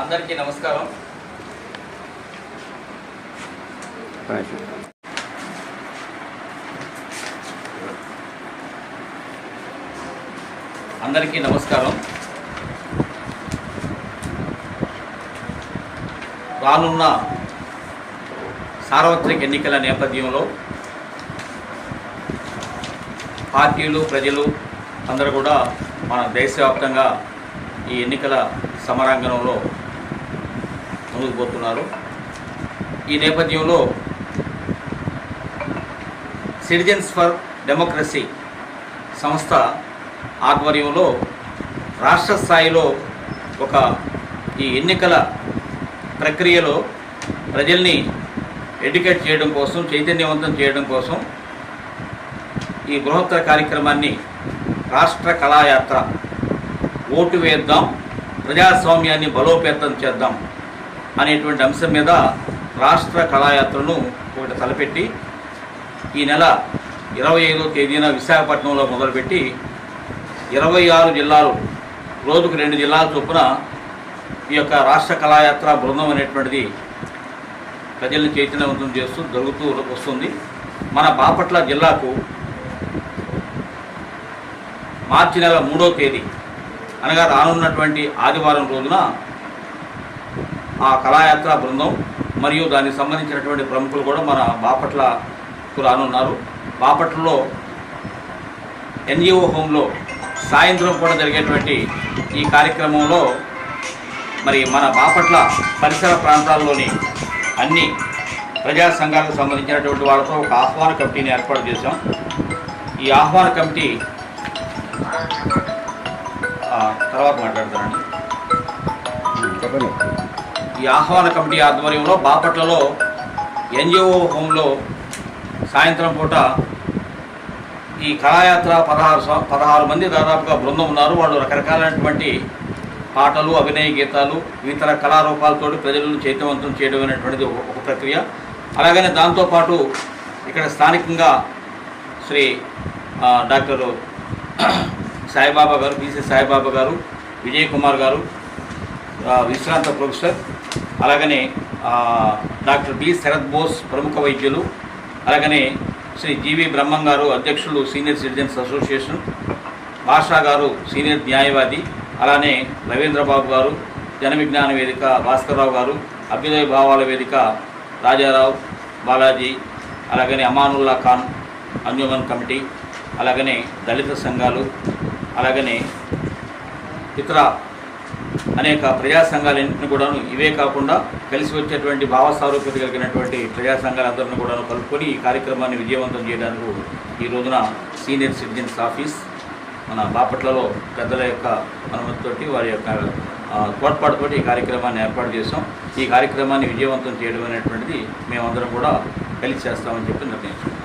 అందరికీ నమస్కారం. అందరికీ నమస్కారం. రానున్న సార్వత్రిక ఎన్నికల నేపథ్యంలో పార్టీలు ప్రజలు అందరూ కూడా మన దేశవ్యాప్తంగా ఈ ఎన్నికల సమరాంగణంలో ముందుకు పోతున్నారు. ఈ నేపథ్యంలో సిటిజన్స్ ఫర్ డెమోక్రసీ సంస్థ ఆధ్వర్యంలో రాష్ట్ర స్థాయిలో ఒక ఈ ఎన్నికల ప్రక్రియలో ప్రజల్ని ఎడ్యుకేట్ చేయడం కోసం చైతన్యవంతం చేయడం కోసం ఈ బృహత్తర కార్యక్రమాన్ని రాష్ట్ర కళాయాత్ర ఓటు వేద్దాం ప్రజాస్వామ్యాన్ని బలోపేతం చేద్దాం. అనేటువంటి అంశం మీద రాష్ట్ర కళాయాత్రను ఒకటి తలపెట్టి ఈ నెల ఇరవై ఐదో తేదీన విశాఖపట్నంలో మొదలుపెట్టి ఇరవై ఆరు జిల్లాలు రోజుకు రెండు జిల్లాల చొప్పున ఈ యొక్క రాష్ట్ర కళాయాత్ర బృందం అనేటువంటిది ప్రజల్ని చైతన్యవంతం చేస్తూ జరుగుతూ వస్తుంది. మన బాపట్ల జిల్లాకు మార్చి నెల మూడో తేదీ అనగా రానున్నటువంటి ఆదివారం రోజున ఆ కళాయాత్ర బృందం మరియు దానికి సంబంధించినటువంటి ప్రముఖులు కూడా మన బాపట్లకు రానున్నారు బాపట్లలో ఎన్జిఓ హోంలో సాయంత్రం కూడా జరిగేటువంటి ఈ కార్యక్రమంలో మరి మన బాపట్ల పరిసర ప్రాంతాల్లోని అన్ని ప్రజా సంఘాలకు సంబంధించినటువంటి వాళ్ళతో ఒక ఆహ్వాన కమిటీని ఏర్పాటు చేశాం. ఈ ఆహ్వాన కమిటీ తర్వాత మాట్లాడతానండి. చెప్పండి. ఈ ఆహ్వాన కమిటీ ఆధ్వర్యంలో బాపట్లలో ఎన్జిఓ హోంలో సాయంత్రం పూట ఈ కళాయాత్ర పదహారు పదహారు మంది దాదాపుగా బృందం ఉన్నారు. వాళ్ళు రకరకాలైనటువంటి పాటలు అభినయ గీతాలు ఇతర కళారూపాలతో ప్రజలను చైతన్యవంతం చేయడం అనేటువంటిది ఒక ప్రక్రియ. అలాగనే దాంతోపాటు ఇక్కడ స్థానికంగా శ్రీ డాక్టర్ సాయిబాబా గారు బీసీ సాయిబాబా గారు విజయ్ కుమార్ గారు విశ్రాంత ప్రొఫెసర్ అలాగనే డాక్టర్ బి శరత్ బోస్ ప్రముఖ వైద్యులు అలాగనే శ్రీ జీవి బ్రహ్మం గారు అధ్యక్షులు సీనియర్ సిటిజన్స్ అసోసియేషన్ భాషా గారు సీనియర్ న్యాయవాది అలానే రవీంద్రబాబు గారు జన విజ్ఞాన వేదిక భాస్కర్రావు గారు అభ్యుదయ భావాల వేదిక రాజారావు బాలాజీ అలాగనే అమానుల్లా ఖాన్ అన్యుమన్ కమిటీ అలాగనే దళిత సంఘాలు అలాగనే ఇతర అనేక ప్రజా సంఘాలన్నింటినీ కూడాను ఇవే కాకుండా కలిసి వచ్చేటువంటి భావ సారూప్యత కలిగినటువంటి ప్రజా సంఘాలందరినీ కూడాను కలుపుకొని ఈ కార్యక్రమాన్ని విజయవంతం చేయడానికి ఈ రోజున సీనియర్ సిటిజన్స్ ఆఫీస్ మన బాపట్లలో పెద్దల యొక్క అనుమతితోటి వారి యొక్క తోడ్పాటుతో ఈ కార్యక్రమాన్ని ఏర్పాటు చేసాం ఈ కార్యక్రమాన్ని విజయవంతం చేయడం అనేటువంటిది మేమందరం కూడా కలిసి చేస్తామని చెప్పి నిర్ణయించాం